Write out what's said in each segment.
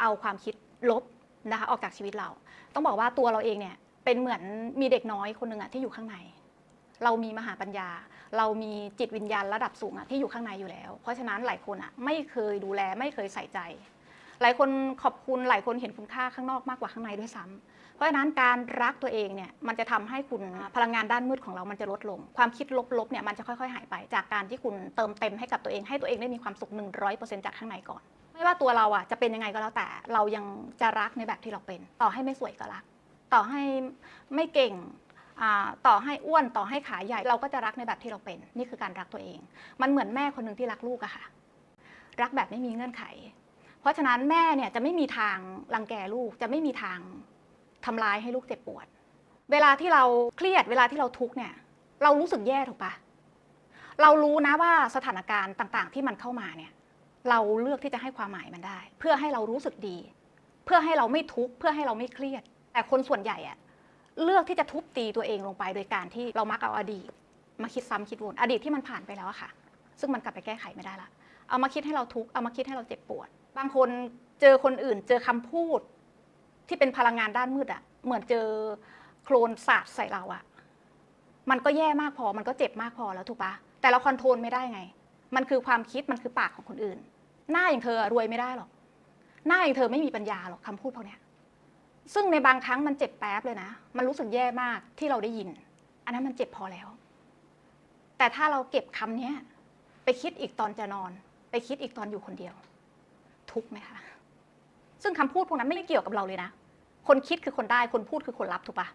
เอาความคิดลบนะคะออกจากชีวิตเรา ต้องบอกว่าตัวเราเองเนี่ยเป็นเหมือนมีเด็กน้อยคนหนึ่งอะที่อยู่ข้างใน เรามีมหาปัญญา เรามีจิตวิญญาณระดับสูงอะที่อยู่ข้างในอยู่แล้ว เพราะฉะนั้นหลายคนอะไม่เคยดูแลไม่เคยใส่ใจ หลายคนขอบคุณหลายคนเห็นคุณค่าข้างนอกมากกว่าข้างในด้วยซ้ำเพราะฉะนั้นการรักตัวเองเนี่ยมันจะทำให้คุณพลังงานด้านมืดของเรามันจะลดลง ความคิดลบๆเนี่ยมันจะค่อยๆ หายไป จากการที่คุณเติมเต็มให้กับตัวเองให้ตัวเองได้มีความสุข 100%จากข้างในก่อน ไม่ว่าตัวเราอะจะเป็นยังไงก็แล้วแต่ เรายังจะรักในแบบที่เราเป็น ต่อให้ไม่สวยก็รัก ต่อให้ไม่เก่งต่อให้อ้วนต่อให้ขาใหญ่ เราก็จะรักในแบบที่เราเป็น นี่คือการรักตัวเอง มันเหมือนแม่คนหนึ่งที่รักลูกอะค่ะ รักแบบไม่มีเงื่อนไข เพราะฉะนั้นแม่เนี่ยจะไม่มีทางรังแกลูกจะไม่มีทางทำร้ายให้ลูกเจ็บปวด เวลาที่เราเครียดเวลาที่เราทุกข์เนี่ย เรารู้สึกแย่ถูกปะเรารู้นะว่าสถานการณ์ต่าง ๆ ที่มันเข้ามาเนี่ย เราเลือกที่จะให้ความหมายมันได้ เพื่อให้เรารู้สึกดี เพื่อให้เราไม่ทุกข์เพื่อให้เราไม่เครียด แต่คนส่วนใหญ่อะเลือกที่จะทุบตีตัวเองลงไป โดยการที่เรามักเอาอดีต มาคิดซ้ำคิดวนอดีตที่มันผ่านไปแล้วอะค่ะ ซึ่งมันกลับไปแก้ไขไม่ได้ละเอามาคิดให้เราทุกข์เอามาคิดให้เราเจ็บปวด บางคนเจอคนอื่น เจอคำพูด ที่เป็นพลังงานด้านมืดอะเหมือนเจอโคลนสาดใส่เราอะมันก็แย่มากพอมันก็เจ็บมากพอแล้วถูกปะแต่เราคอนโทรลไม่ได้ไง มันคือความคิดมันคือปากของคนอื่น หน้าอย่างเธอรวยไม่ได้หรอก หน้าอย่างเธอไม่มีปัญญาหรอกคำพูดพวกนี้ซึ่งในบางครั้งมันเจ็บแป๊บเลยนะ มันรู้สึกแย่มากที่เราได้ยิน อันนั้นมันเจ็บพอแล้ว แต่ถ้าเราเก็บคำนี้ไปคิดอีกตอนจะนอน ไปคิดอีกตอนอยู่คนเดียว ทุกไหมคะ ซึ่งคำพูดพวกนั้นไม่ได้เกี่ยวกับเราเลยนะ คนคิดคือคนได้ คนพูดคือคนรับถูกปะ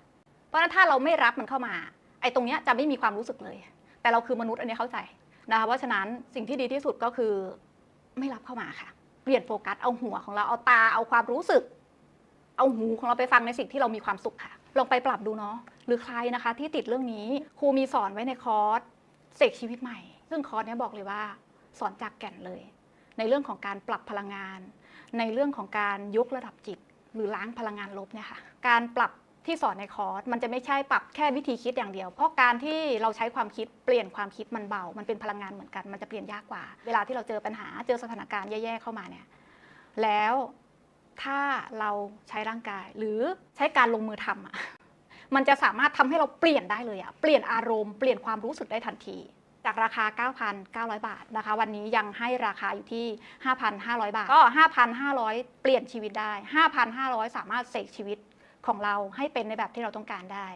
เพราะฉะนั้นถ้าเราไม่รับมันเข้ามา ไอ้ตรงเนี้ยจะไม่มีความรู้สึกเลย แต่เราคือมนุษย์อันนี้เข้าใจ นะคะเพราะฉะนั้นสิ่งที่ดีที่สุดก็คือไม่รับเข้ามาค่ะ เปลี่ยนโฟกัสเอาหัวของเราเอาตาเอาความรู้สึก เอาหูของเราไปฟังในสิ่งที่เรามีความสุขค่ะ ลองไปปรับดูเนาะหรือใครนะคะ ที่ติดเรื่องนี้ครูมีสอนไว้ในคอร์สเสกชีวิตใหม่ ซึ่งคอร์สเนี้ยบอกเลยว่า สอนจากแก่นเลย ในเรื่องของการปรับพลังงาน ในเรื่องของการยกระดับจิต หรือล้างพลังงานลบเนี่ยค่ะการปรับ ที่สอนในคอร์สมันจะไม่ใช่ปรับแค่วิธีคิดอย่างเดียว เพราะการที่เราใช้ความคิดเปลี่ยนความคิดมันเบา มันเป็นพลังงานเหมือนกัน มันจะเปลี่ยนยากกว่า เวลาที่เราเจอปัญหาเจอสถานการณ์แย่ๆเข้ามาเนี่ยแล้วถ้าเราใช้ร่างกายหรือใช้การลงมือทำอะมันจะสามารถทำให้เราเปลี่ยนได้เลยอะเปลี่ยนอารมณ์เปลี่ยนความรู้สึกได้ทันที จากราคา 9,900 บาทนะคะ วันนี้ยังให้ราคาอยู่ที่ 5,500 บาท ก็ 5,500 เปลี่ยนชีวิตได้ 5,500 สามารถเสกชีวิต ของเราให้เป็นในแบบที่เราต้องการได้